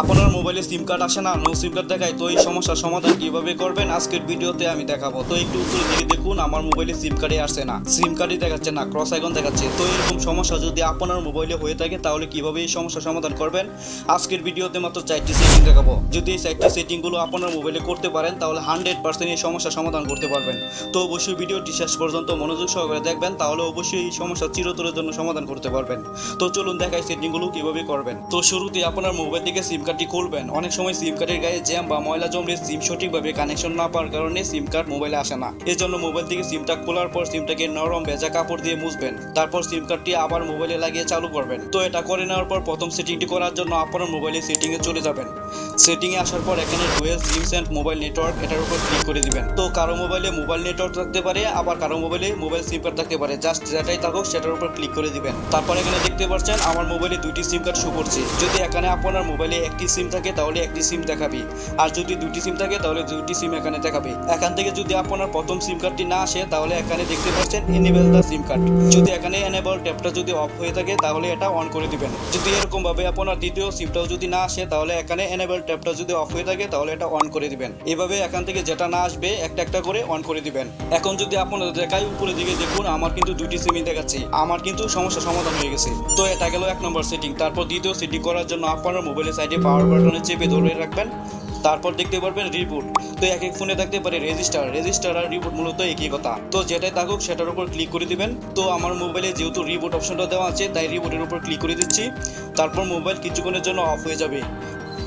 আপনার মোবাইলে সিম কার্ড আসে না নো সিম কার্ড দেখায়, তো এই সমস্যার সমাধান কীভাবে করবেন? আজকের ভিডিওতে আমি দেখাবো। তো একটু উপরে দিকে দেখুন, আমার মোবাইলে সিম কার্ডে আসছে না, সিম কার্ডই দেখাচ্ছে না ক্রস আইকন দেখাচ্ছে। তো এরকম সমস্যা যদি আপনার মোবাইলে হয়ে থাকে, তাহলে কীভাবে এই সমস্যার সমাধান করবেন? আজকের ভিডিওতে মাত্র চারটি সেটিং দেখাবো। যদি এই চারটি সেটিংগুলো আপনার মোবাইলে করতে পারেন, তাহলে হান্ড্রেড পার্সেন্ট এই সমস্যার সমাধান করতে পারবেন। তো অবশ্যই ভিডিওটি শেষ পর্যন্ত মনোযোগ সহকারে দেখবেন, তাহলে অবশ্যই এই সমস্যা চিরতরের জন্য সমাধান করতে পারবেন। তো চলুন দেখাই সেটিংগুলো কীভাবে করবেন। তো শুরুতে আপনার মোবাইল থেকে সিম কার্ডটি খুলবেন। অনেক সময় সিম কার্ডের গায়ে জ্যাম বা ময়লা জমলে সিম সঠিকভাবে কানেকশন না পাওয়ার কারণে সিম কার্ড মোবাইলে আসে না। এর জন্য মোবাইল থেকে সিমটা খোলার পর সিমটাকে নরম ভেজা কাপড় দিয়ে মুছবেন। তারপর সিম কার্ডটি আবার মোবাইলে লাগিয়ে চালু করবেন। তো এটা করে নেওয়ার পর প্রথম সেটিংটি করার জন্য আপনার মোবাইলে সেটিংয়ে চলে যাবেন। সেটিংয়ে আসার পর এখানে dual SIMs and mobile network এটার উপর ক্লিক করে দিবেন। তো কারও মোবাইলে মোবাইল নেটওয়ার্ক থাকতে পারে, আবার কারও মোবাইলে মোবাইল সিম কার্ড থাকতে পারে। জাস্ট যেটাই থাকুক সেটার উপর ক্লিক করে দিবেন। তারপর এখানে দেখতে পাচ্ছেন, আমার মোবাইলে দুইটি সিম কার্ড শো করছে। যদি এখানে আপনার মোবাইলে একটি সিম থাকে, তাহলে একটি সিম দেখাবে। আর যদি দুটি সিম থাকে, তাহলে দুটি সিম এখানে দেখাবে। এখান থেকে যদি আপনার প্রথম সিম কার্ডটি না আসে, তাহলে এখানে দেখতে পাচ্ছেন এনেবল দ্য সিম কার্ড যদি এখানে এনেবল ট্যাপটা যদি অফ হয়ে থাকে, তাহলে এটা অন করে দিবেন। যদি এরকম ভাবে আপনার দ্বিতীয় সিমটাও যদি না আসে, তাহলে এখানে এনেবল ট্যাপটা যদি অফ হয়ে থাকে, তাহলে এটা অন করে দিবেন। এভাবে এখান থেকে যেটা না আসবে, একটা একটা করে অন করে দিবেন। এখন যদি আপনার দেখায় উপরে দিকে দেখুন, আমার কিন্তু দুটি সিমই দেখাচ্ছে। আমার কিন্তু সমস্যা সমাধান হয়ে গেছে। তো এটা গেল এক নম্বর সেটিং তারপর দ্বিতীয় সেটিং করার জন্য আপনার মোবাইলের সাইডে পাওয়ার বাটনে চেপে ধরে রাখবেন, তারপর দেখতে পারবেন রিবুট তো এক এক ফোনে থাকতে পারে রেজিস্টার রেজিস্টার আর রিবুট মূলত একই কথা। তো যেটাই থাকুক, সেটার উপর ক্লিক করে দিবেন। তো আমার মোবাইলে যেহেতু রিবুট অপশনটা দেওয়া আছে, তাই রিবুটের উপর ক্লিক করে দিচ্ছি। তারপর মোবাইল কিছুক্ষণের জন্য অফ হয়ে যাবে।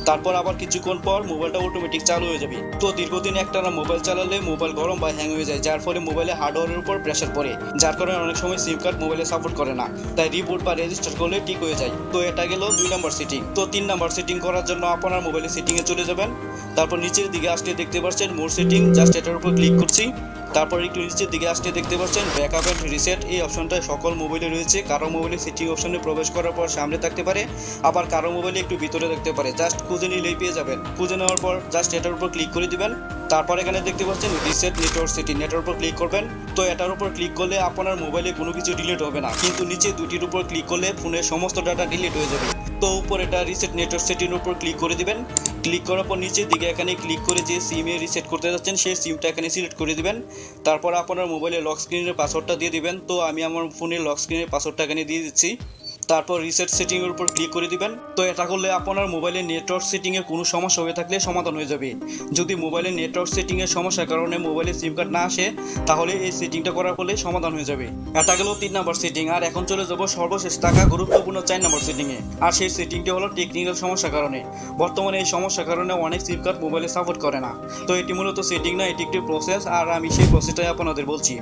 তারপর আবার কিছুক্ষণ পর মোবাইলটা অটোমেটিক চালু হয়ে যাবে। তো দীর্ঘদিন একটানা মোবাইল চালালে মোবাইল গরম বা হ্যাং হয়ে যায়, যার ফলে মোবাইলে হার্ডওয়্যারের উপর প্রেশার পড়ে, যার কারণে অনেক সময় সিম কার্ড মোবাইলে সাপোর্ট করে না। তাই রিবুট বা রেজিস্টার করলে ঠিক হয়ে যায়। তো এটা গেল দুই নম্বর সেটিং তো তিন নম্বর সেটিং করার জন্য আপনার মোবাইলে সেটিংয়ে চলে যাবেন। তারপর নিচের দিকে আসলে দেখতে পাচ্ছেন মোর সেটিং জাস্ট এটার উপর ক্লিক করছি। তারপর একটু নিচের দিকে আসলে দেখতে পাচ্ছেন ব্যাকআপ অ্যান্ড রিসেট এই অপশনটা সকল মোবাইলে রয়েছে। কারও মোবাইলে সেটিং অপশনে প্রবেশ করার পর সামনে থাকতে পারে, আবার কারও মোবাইলে একটু ভিতরে থাকতে পারে। জাস্ট খুঁজে নিলেই পেয়ে যাবেন। খুঁজে নেওয়ার পর জাস্ট এটার উপর ক্লিক করে দিবেন। তারপর এখানে দেখতে পাচ্ছেন রিসেট নেটওয়ার্ক সেটিং এটার উপর ক্লিক করবেন। তো এটার উপর ক্লিক করলে আপনার মোবাইলে কোনো কিছু ডিলিট হবে না। কিন্তু নিচে দুটির উপর ক্লিক করলে ফোনের সমস্ত ডাটা ডিলিট হয়ে যাবে। তো উপর এটা রিসেট নেটওয়ার্ক সেটিং উপর ক্লিক করে দিবেন। ক্লিক করার পর নিচের দিকে এখানে ক্লিক করে যে সিমে রিসেট করতে যাচ্ছেন, সেই সিমটা এখানে সিলেক্ট করে দিবেন। তারপর আপনার মোবাইলে লক স্ক্রিনের পাসওয়ার্ডটা দিয়ে দিবেন। তো আমি আমার ফোনের লক স্ক্রিনের পাসওয়ার্ডটা এখানে দিয়ে দিচ্ছি। তারপর রিসেট সেটিং এর উপর ক্লিক করে দিবেন। তো এটা করলে আপনার মোবাইলের নেটওয়ার্ক সেটিং এ কোনো সমস্যা হয়ে থাকলে সমাধান হয়ে যাবে। যদি মোবাইলের নেটওয়ার্ক সেটিং এর সমস্যার কারণে মোবাইলে সিম কার্ড না আসে, তাহলে এই সেটিংটা করার ফলে সমাধান হয়ে যাবে। এটা গেল তিন নম্বর সেটিং আর এখন চলে যাব সর্বশেষ টাকা গুরুত্বপূর্ণ চার নম্বর সেটিং এ। আর সেই সেটিংটি হলো টেকনিক্যাল সমস্যার কারণে। বর্তমানে এই সমস্যার কারণে অনেক সিম কার্ড মোবাইলে সাপোর্ট করে না। তো এটি মূলত সেটিং না, এটি একটি প্রসেস আর আমি সেই প্রসেসটাই আপনাদের বলছি।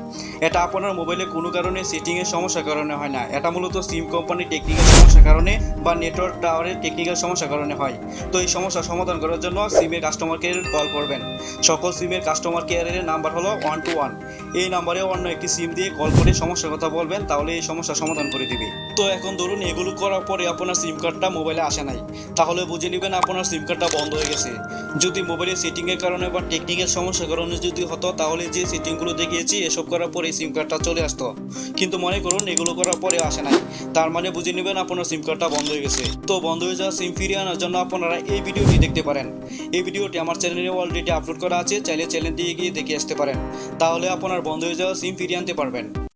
এটা আপনার মোবাইলে কোনো কারণে সেটিং এর সমস্যার কারণে হয় না। এটা মূলত সিম কোম্পানির টেকনিক্যাল সমস্যার কারণে বা নেটওয়ার্ক টাওয়ারের টেকনিক্যাল সমস্যার কারণে হয়। তো এই সমস্যার সমাধান করার জন্য সিমের কাস্টমার কেয়ার কল করবেন। সকল সিমের কাস্টমার কেয়ারের নাম্বার হলো ওয়ান টু ওয়ান এই নাম্বারে অন্য একটি সিম দিয়ে কল করে সমস্যার কথা বলবেন, তাহলে এই সমস্যার সমাধান করে দিবে। তো এখন ধরুন এগুলো করার পরে আপনার সিম কার্ডটা মোবাইলে আসে নাই। তাহলে বুঝে নেবেন আপনার সিম কার্ডটা বন্ধ হয়ে গেছে। যদি মোবাইলের সেটিংয়ের কারণে বা টেকনিক্যাল সমস্যার কারণে যদি হতো, তাহলে যে সেটিংগুলো দেখিয়েছি, এসব করার পরে সিম কার্ডটা চলে আসতো। কিন্তু মনে করুন এগুলো করার পরে আসে নাই। তার মানে বুঝে নেবেন, আপনার সিম কার্ডটা বন্ধ হয়ে গেছে। তো বন্ধ হয়ে যাওয়া সিম ফিরিয়ে আনার জন্য আপনারা এই ভিডিওটি দেখতে পারেন। এই ভিডিওটি আমার চ্যানেলে অলরেডি আপলোড করা আছে, চাইলে চ্যানেল দিয়ে গিয়ে দেখে আসতে পারেন। তাহলে আপনার বন্ধ হয়ে যাওয়া সিম ফিরিয়ে আনতে পারবেন।